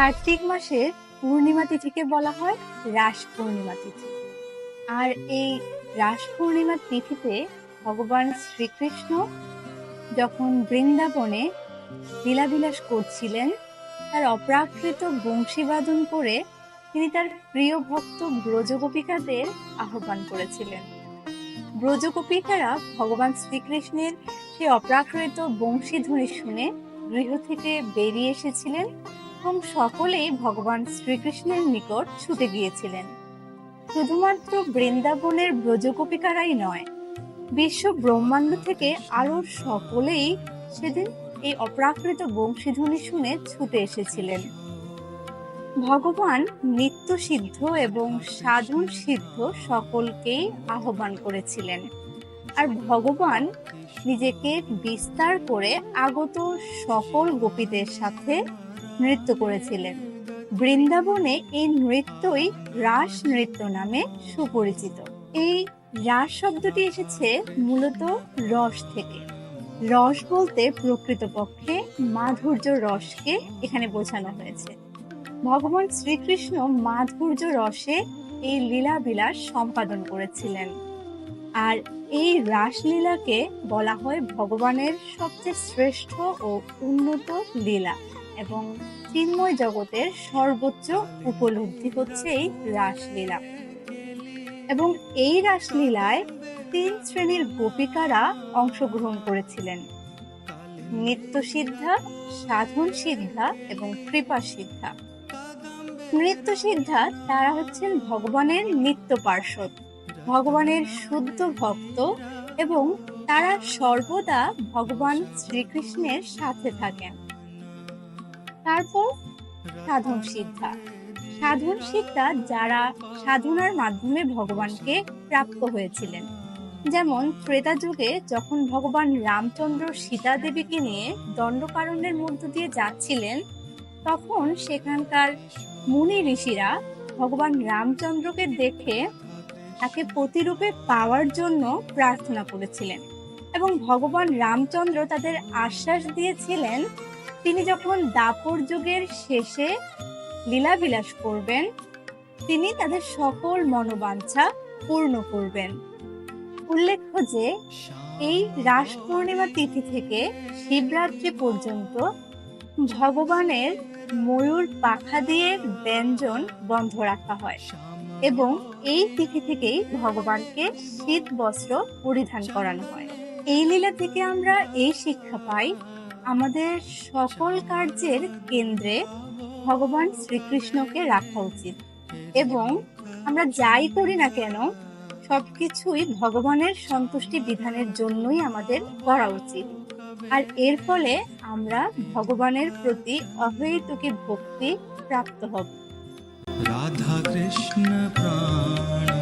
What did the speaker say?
কার্তিক মাসের পূর্ণিমা তিথিকে বলা হয় রাস পূর্ণিমা তিথি। আর এই রাস পূর্ণিমা তিথিতে ভগবান শ্রীকৃষ্ণ যখন বৃন্দাবনে লীলাবিলাস করছিলেন, তার অপ্রাকৃত বংশীবাদন করে তিনি তার প্রিয় ভক্ত ব্রজগোপিকাদের আহ্বান করেছিলেন। ব্রজগোপিকারা ভগবান শ্রীকৃষ্ণের সেই অপ্রাকৃত বংশীধ্বনি শুনে গৃহ থেকে বেরিয়ে এসেছিলেন। এবং সকলেই ভগবান শ্রীকৃষ্ণের নিকট ছুটে গিয়েছিলেন। শুধুমাত্র বৃন্দাবনের ব্রজগোপিকারাই নয়, বিশ্ব ব্রহ্মাণ্ড থেকে আরও সকলেই সেদিন এই অপ্রাকৃত বংশীধ্বনি শুনে ছুটে এসেছিলেন। ভগবান নিত্য সিদ্ধ এবং সাধন সিদ্ধ সকলকেই আহ্বান করেছিলেন। আর ভগবান নিজেকে বিস্তার করে আগত সকল গোপীদের সাথে নৃত্য করেছিলেন। বৃন্দাবনে এই নৃত্যই রাস নৃত্য নামে সুপরিচিত। এই রাস শব্দটি এসেছে মূলত রস থেকে। রস বলতে প্রকৃতপক্ষে মাধুর্য রসকে এখানে বোঝানো হয়েছে। ভগবান শ্রীকৃষ্ণ মাধুর্য রসে এই লীলা বিলাস সম্পাদন করেছিলেন। আর এই রাসলীলাকে বলা হয় ভগবানের সবচেয়ে শ্রেষ্ঠ ও উন্নত লীলা। এবং চিন্ময় জগতের সর্বোচ্চ উপলব্ধি হচ্ছে এই রাসলীলা। এবং এই রাসলীলায় তিন শ্রেণির গোপিকারা অংশগ্রহণ করেছিলেন। নিত্য সিদ্ধা, সাধন সিদ্ধা এবং কৃপা সিদ্ধা। নৃত্য সিদ্ধা তারা হচ্ছেন ভগবানের নিত্য পার্শ্বদ, ভগবানের শুদ্ধ ভক্ত এবং তারা সর্বদা ভগবান শ্রীকৃষ্ণের সাথে থাকেন। তারপর সাধন সিদ্ধা সাধন সিদ্ধা যারা সাধনার মাধ্যমে ভগবানকে প্রাপ্ত হয়েছিলেন। যেমন ত্রেতা যুগে যখন ভগবান রামচন্দ্র সীতা দেবীকে নিয়ে দণ্ডকারণ্যের মধ্য দিয়ে যাচ্ছিলেন, তখন সেখানকার মুনি ঋষিরা ভগবান রামচন্দ্রকে দেখে তাকে প্রতিরূপে পাওয়ার জন্য প্রার্থনা করেছিলেন এবং ভগবান রামচন্দ্র তাদের আশ্বাস দিয়েছিলেন তিনি যখন দাপর যুগের শেষে লীলাবিলাস করবেন, তিনি তাদের সকল মনোবাঞ্ছা পূর্ণ করবেন। উল্লেখ্য যে, এই রাস পূর্ণিমা তিথি থেকে শিবরাত্রি পর্যন্ত ভগবানের ময়ূর পাখা দিয়ে ব্যঞ্জন বন্ধ রাখা হয় এবং এই তিথি থেকেই ভগবানকে শীত বস্ত্র পরিধান করানো হয়। এই লীলা থেকে আমরা এই শিক্ষা পাই আমাদের সকল কার্যের কেন্দ্রে ভগবান শ্রীকৃষ্ণকে রাখা উচিত। এবং আমরা যাই করি না কেন, সবকিছুই ভগবানের সন্তুষ্টি বিধানের জন্যই আমাদের করা উচিত। আর এর ফলে আমরা ভগবানের প্রতি অহেতুকি ভক্তি প্রাপ্ত হব। রাধা কৃষ্ণ প্রাণ